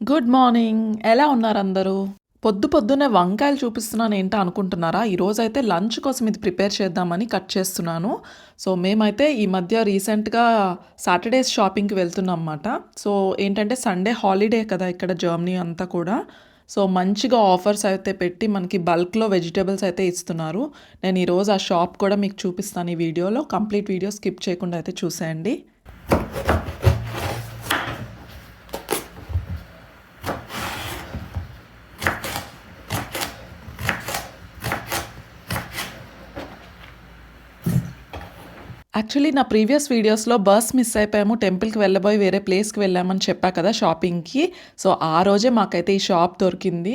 Good morning. ఎలా ఉన్నారు అందరూ? పొద్దు పొద్దునే వంకాయలు చూపిస్తున్నాను ఏంటో అనుకుంటున్నారా? ఈరోజైతే లంచ్ కోసం ఇది ప్రిపేర్ చేద్దామని కట్ చేస్తున్నాను. సో, మేమైతే ఈ మధ్య రీసెంట్‌గా సాటర్‌డేస్ షాపింగ్‌కి వెళ్తున్నాం అన్నమాట సో, ఏంటంటే సండే హాలిడే కదా ఇక్కడ జర్మనీ అంతా కూడా. సో, మంచిగా ఆఫర్స్ అయితే పెట్టి మనకి బల్క్‌లో వెజిటేబుల్స్ అయితే ఇస్తున్నారు. నేను ఈరోజు ఆ షాప్ కూడా మీకు చూపిస్తాను ఈ వీడియోలో. కంప్లీట్ వీడియో స్కిప్ చేయకుండా అయితే చూసేయండి. యాక్చువల్లీ నా ప్రీవియస్ వీడియోస్‌లో బస్ మిస్ అయిపోయాము. టెంపుల్‌కి వెళ్ళబోయి వేరే ప్లేస్‌కి వెళ్ళామని చెప్పా కదా షాపింగ్‌కి. సో, ఆ రోజే మాకైతే ఈ షాప్ దొరికింది.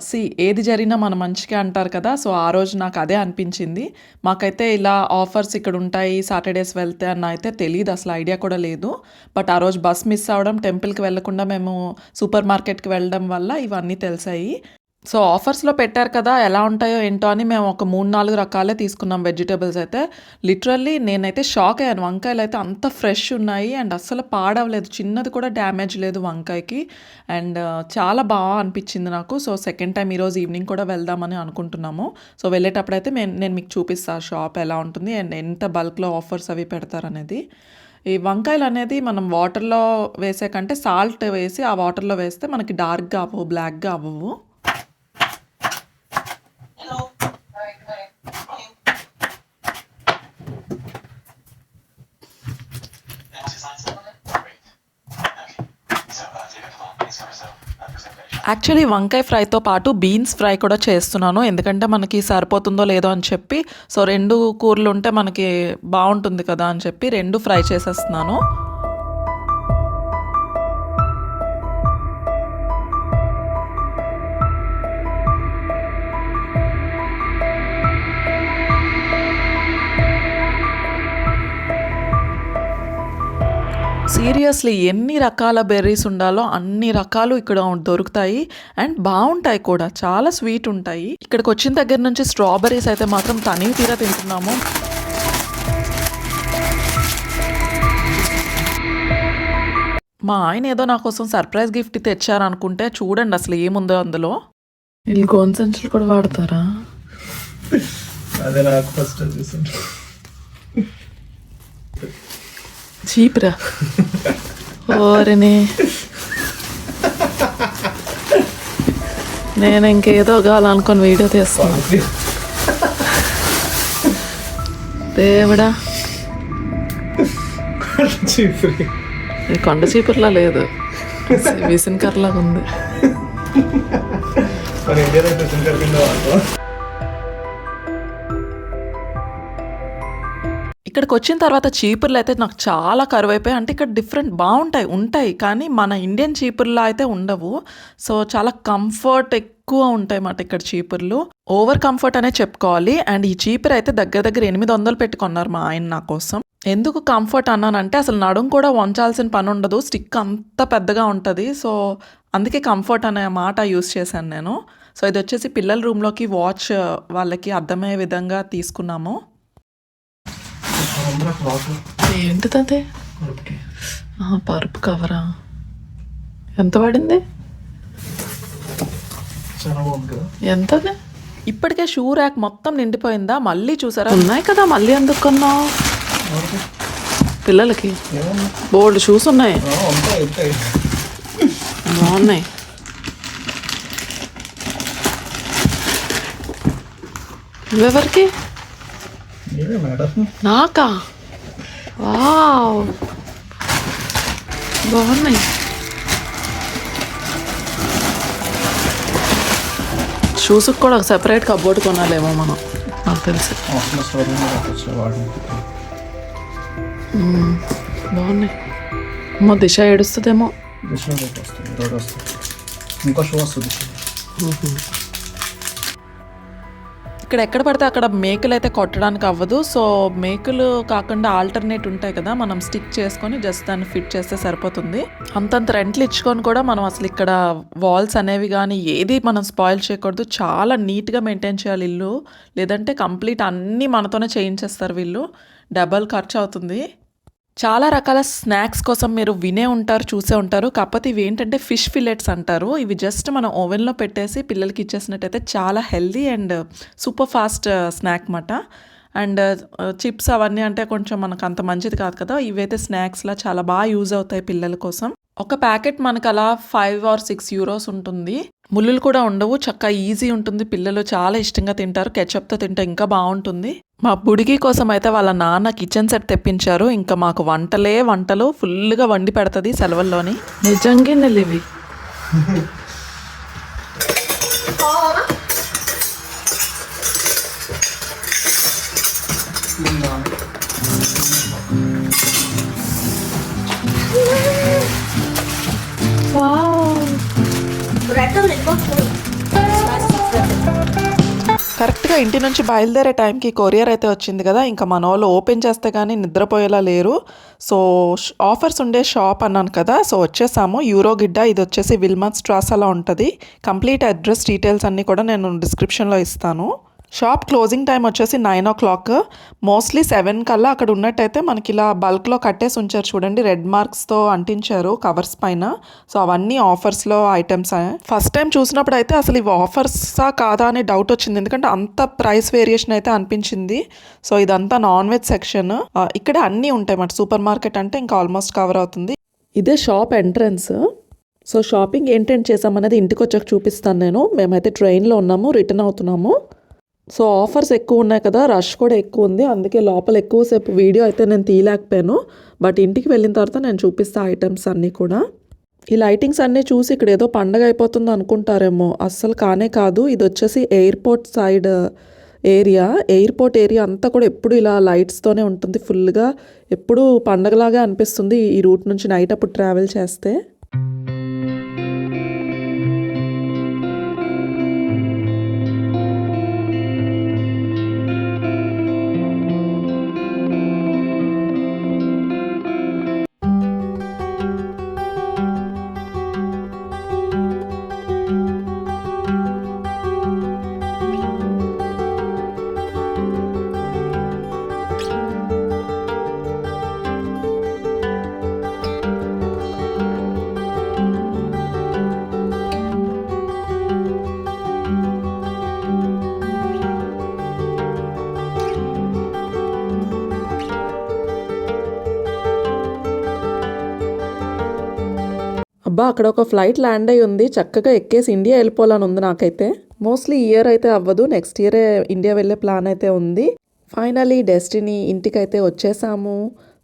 సి ఏది జరిగినా మన మంచిగా అంటారు కదా! సో, ఆ రోజు నాకు అదే అనిపించింది. మాకైతే ఇలా ఆఫర్స్ ఇక్కడ ఉంటాయి. సాటర్‌డేస్ వెళ్తే అన్న అయితే తెలియదు అసలు ఐడియా కూడా లేదు. బట్ ఆ రోజు బస్ మిస్ అవ్వడం, టెంపుల్‌కి వెళ్ళకుండా మేము సూపర్ మార్కెట్‌కి వెళ్ళడం వల్ల ఇవన్నీ తెలిసాయి. సో, ఆఫర్స్‌లో పెట్టారు కదా! ఎలా ఉంటాయో ఏంటో అని మేము ఒక 3, 4 రకాలే తీసుకున్నాం వెజిటేబుల్స్ అయితే. లిటరల్లీ నేనైతే షాక్ అయ్యాను. వంకాయలు అయితే అంత ఫ్రెష్ ఉన్నాయి అండ్ అస్సలు పాడవలేదు. చిన్నది కూడా డ్యామేజ్ లేదు వంకాయకి. అండ్ చాలా బాగా అనిపించింది నాకు. సో, సెకండ్ టైం ఈరోజు ఈవినింగ్ కూడా వెళ్దామని అనుకుంటున్నాము. సో, వెళ్ళేటప్పుడైతే మేము నేను మీకు చూపిస్తాను షాప్ ఎలా ఉంటుంది అండ్ ఎంత బల్క్‌లో ఆఫర్స్ అవి పెడతారనేది. ఈ వంకాయలు అనేది మనం వాటర్‌లో వేసే కంటే సాల్ట్ వేసి ఆ వాటర్‌లో వేస్తే మనకి డార్క్‌గా అవ్వవు. బ్లాక్‌గా అవ్వవు. యాక్చువల్లీ వంకాయ ఫ్రైతో పాటు బీన్స్ ఫ్రై కూడా చేస్తున్నాను. ఎందుకంటే మనకి సరిపోతుందో లేదో అని చెప్పి. సో, రెండు కూరలు ఉంటే మనకి బాగుంటుంది కదా! అని చెప్పి రెండు ఫ్రై చేసేస్తున్నాను. సీరియస్‌లీ ఎన్ని రకాల బెర్రీస్ ఉండాలో అన్ని రకాలు ఇక్కడ దొరుకుతాయి. అండ్ బావుంటాయి కూడా. చాలా స్వీట్ ఉంటాయి. ఇక్కడికొచ్చిన దగ్గర నుంచి స్ట్రాబెర్రీస్ అయితే మాత్రం తనివి తీరా తింటున్నాము. మా ఆయన ఏదో నా కోసం సర్ప్రైజ్ గిఫ్ట్ తెచ్చారనుకుంటే చూడండి అసలు ఏముందో అందులో. వీళ్ళు గోను సంచులు కూడా వాడతారా? అదే నాకు ఫస్ట్ చూసాను చీపురా ఓరిని నేను ఇంకేదో కావాలనుకొని వీడియో తీస్తున్నా దేవుడా ఇది కొండ చీపుర్లా లేదు విసిన్ కర్రలాగా ఉంది ఇక్కడికి వచ్చిన తర్వాత చీపుర్లు అయితే నాకు చాలా కరువైపోయాయి. అంటే ఇక్కడ డిఫరెంట్ బాగుంటాయి ఉంటాయి. కానీ మన ఇండియన్ చీపుర్లా అయితే ఉండవు. సో చాలా కంఫర్ట్ ఎక్కువ ఉంటాయి అన్నమాట ఇక్కడ చీపుర్లు. ఓవర్ కంఫర్ట్ అనే చెప్పుకోవాలి. అండ్ ఈ చీపుర్ అయితే దగ్గర దగ్గర ఎనిమిది వందలు పెట్టుకున్నారు మా ఆయన నా కోసం. ఎందుకు కంఫర్ట్ అన్నానంటే అసలు నడుం కూడా వంచాల్సిన పని ఉండదు. స్టిక్ అంత పెద్దగా ఉంటుంది. సో అందుకే కంఫర్ట్ అనే మాట యూస్ చేశాను నేను. సో ఇది వచ్చేసి పిల్లల రూమ్లోకి వాచ్ వాళ్ళకి అర్థమయ్యే విధంగా తీసుకున్నాము. ఏంటిది అదే పరుపు కవరా ఎంత పడింది ఎంతది? ఇప్పటికే షూ ర్యాక్ మొత్తం నిండిపోయిందా? మళ్ళీ చూసారా? ఉన్నాయి కదా మళ్ళీ ఎందుకు కొన్నావు? ఎవరికి? పిల్లలకి. బోల్డ్ షూస్ ఉన్నాయి. బాగున్నాయి. నువ్వెవరికి మేడం నాకా? వావ్. బాగున్నాయి. షూస్కి కూడా ఒక సెపరేట్ కబోర్డ్ కొనాలేమో మనం. నాకు తెలిసి. బాగున్నాయి. అమ్మో దిశ ఏడుస్తుందేమో. ఇంకో షో వస్తుంది. ఇక్కడ ఎక్కడ పడితే అక్కడ మేకలు అయితే కొట్టడానికి అవ్వదు. సో మేకలు కాకుండా ఆల్టర్నేట్ ఉంటాయి కదా మనం స్టిక్ చేసుకొని జస్ట్ దాన్ని ఫిట్ చేస్తే సరిపోతుంది. అంతంత రెంట్లు ఇచ్చుకొని కూడా మనం అసలు ఇక్కడ వాల్స్ అనేవి కానీ ఏది మనం స్పాయిల్ చేయకూడదు. చాలా నీట్గా మెయింటైన్ చేయాలి ఇల్లు. లేదంటే కంప్లీట్ అన్నీ మనతోనే చేయించేస్తారు వీళ్ళు. డబల్ ఖర్చు అవుతుంది. చాలా రకాల స్నాక్స్ కోసం మీరు వినే ఉంటారు చూసే ఉంటారు. కాకపోతే ఇవి ఏంటంటే ఫిష్ ఫిలెట్స్ అంటారు. ఇవి జస్ట్ మనం ఓవెన్లో పెట్టేసి పిల్లలకి ఇచ్చేసినట్టయితే చాలా healthy and super fast snack మాట అండ్ చిప్స్ అవన్నీ అంటే కొంచెం మనకు అంత మంచిది కాదు కదా. ఇవైతే స్నాక్స్లా చాలా బాగా యూజ్ అవుతాయి పిల్లల కోసం. ఒక ప్యాకెట్ మనకు అలా ఫైవ్ ఆర్ సిక్స్ యూరోస్ ఉంటుంది. ముళ్ళులు కూడా ఉండవు. చక్కగా ఈజీ ఉంటుంది. పిల్లలు చాలా ఇష్టంగా తింటారు. కెచప్తో తింటే ఇంకా బాగుంటుంది. మా బుడిగి కోసం అయితే వాళ్ళ నాన్న కిచెన్ సెట్ తెప్పించారు. ఇంకా మాకు వంటలే వంటలు. ఫుల్గా వండి పెడుతుంది సెలవుల్లోని. నిజంగా ఇవి. Bread కరెక్ట్గా ఇంటి నుంచి బయలుదేరే టైంకి కొరియర్ అయితే వచ్చింది కదా ఇంకా మన వాళ్ళు ఓపెన్ చేస్తే కానీ నిద్రపోయేలా లేరు. సో ఆఫర్స్ ఉండే షాప్ అన్నాను కదా సో వచ్చేసాము. యూరోగిడ్డ ఇది వచ్చేసి విల్మన్ స్ట్రాస్ అలా ఉంటుంది. కంప్లీట్ అడ్రస్ డీటెయిల్స్ అన్నీ కూడా నేను డిస్క్రిప్షన్లో ఇస్తాను. షాప్ క్లోజింగ్ టైం వచ్చేసి nine o'clock. Mostly seven కల్లా అక్కడ ఉన్నట్టయితే మనకి ఇలా బల్క్లో కట్టేసి ఉంచారు చూడండి. రెడ్ మార్క్స్తో అంటించారు కవర్స్ పైన. సో అవన్నీ ఆఫర్స్లో ఐటమ్స్ ఫస్ట్ టైం చూసినప్పుడు అయితే అసలు ఇవి ఆఫర్సా కాదా అనే డౌట్ వచ్చింది. ఎందుకంటే అంత ప్రైస్ వేరియేషన్ అయితే అనిపించింది. సో ఇదంతా నాన్ వెజ్ సెక్షన్. ఇక్కడ అన్నీ ఉంటాయి మాట. సూపర్ మార్కెట్ అంటే ఇంకా ఆల్మోస్ట్ కవర్ అవుతుంది. ఇదే షాప్ ఎంట్రన్స్. సో షాపింగ్ ఏంటేంటి చేసామనేది ఇంటికి వచ్చాక చూపిస్తాను నేను. మేమైతే ట్రైన్లో ఉన్నాము రిటర్న్ అవుతున్నాము. సో ఆఫర్స్ ఎక్కువ ఉన్నాయి కదా రష్ కూడా ఎక్కువ ఉంది. అందుకే లోపల ఎక్కువసేపు వీడియో అయితే నేను తీయలేకపోయాను. బట్ ఇంటికి వెళ్ళిన తర్వాత నేను చూపిస్తా ఐటమ్స్ అన్నీ కూడా. ఈ లైటింగ్స్ అన్నీ చూసి ఇక్కడ ఏదో పండగ అయిపోతుంది అనుకుంటారేమో. అస్సలు కానే కాదు. ఇది వచ్చేసి airport side area. Airport area అంతా కూడా ఎప్పుడు ఇలా లైట్స్తోనే ఉంటుంది. ఫుల్గా ఎప్పుడు పండగలాగా అనిపిస్తుంది ఈ రూట్ నుంచి నైట్ అప్పుడు ట్రావెల్ చేస్తే. అబ్బా అక్కడ ఒక ఫ్లైట్ ల్యాండ్ అయి ఉంది. చక్కగా ఎక్కేసి ఇండియా వెళ్ళిపోవాలని ఉంది నాకైతే. మోస్ట్లీ ఇయర్ అయితే అవ్వదు. నెక్స్ట్ ఇయరే ఇండియా వెళ్ళే ప్లాన్ అయితే ఉంది. ఫైనలీ డెస్టినీ ఇంటికైతే వచ్చేసాము.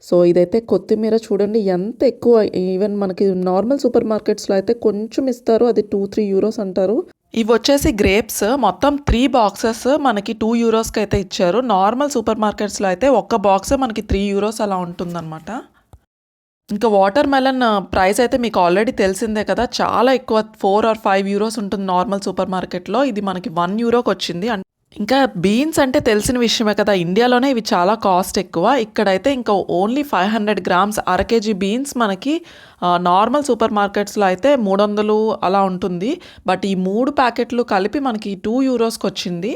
సో ఇదైతే కొత్తిమీర చూడండి. ఎంత ఎక్కువ ఈవెన్ మనకి నార్మల్ సూపర్ మార్కెట్స్లో అయితే కొంచెం ఇస్తారు. అది టూ త్రీ యూరోస్ అంటారు. ఇవి వచ్చేసి గ్రేప్స్ మొత్తం త్రీ బాక్సెస్ మనకి టూ యూరోస్కి అయితే ఇచ్చారు. నార్మల్ సూపర్ మార్కెట్స్లో అయితే ఒక్క బాక్సే మనకి త్రీ యూరోస్ అలా ఉంటుందన్నమాట. ఇంకా వాటర్ మెలన్ ప్రైస్ అయితే మీకు ఆల్రెడీ తెలిసిందే కదా. చాలా ఎక్కువ ఫోర్ ఆర్ ఫైవ్ యూరోస్ ఉంటుంది నార్మల్ సూపర్ మార్కెట్లో. ఇది మనకి వన్ యూరోకి వచ్చింది. అండ్ ఇంకా బీన్స్ అంటే తెలిసిన విషయమే కదా. ఇండియాలోనే ఇవి చాలా కాస్ట్ ఎక్కువ. ఇక్కడైతే ఇంకా ఓన్లీ ఫైవ్ హండ్రెడ్ గ్రామ్స్ అర కేజీ బీన్స్ మనకి నార్మల్ సూపర్ మార్కెట్స్లో అయితే మూడు వందలు అలా ఉంటుంది. బట్ ఈ మూడు ప్యాకెట్లు కలిపి మనకి టూ యూరోస్కి వచ్చింది.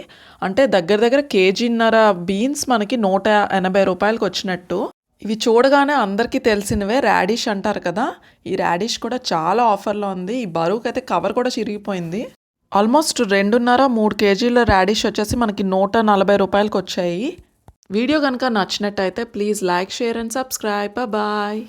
అంటే దగ్గర దగ్గర కేజీన్నర బీన్స్ మనకి నూట ఎనభై రూపాయలకి వచ్చినట్టు. ఇవి చూడగానే అందరికీ తెలిసినవే రాడిష్ అంటారు కదా. ఈ రాడిష్ కూడా చాలా ఆఫర్లో ఉంది. ఈ బరువుకి అయితే కవర్ కూడా చిరిగిపోయింది. ఆల్మోస్ట్ రెండున్నర మూడు కేజీల రాడిష్ వచ్చేసి మనకి నూట నలభై రూపాయలకి వచ్చాయి. వీడియో కనుక నచ్చినట్టయితే please like share and subscribe. Bye.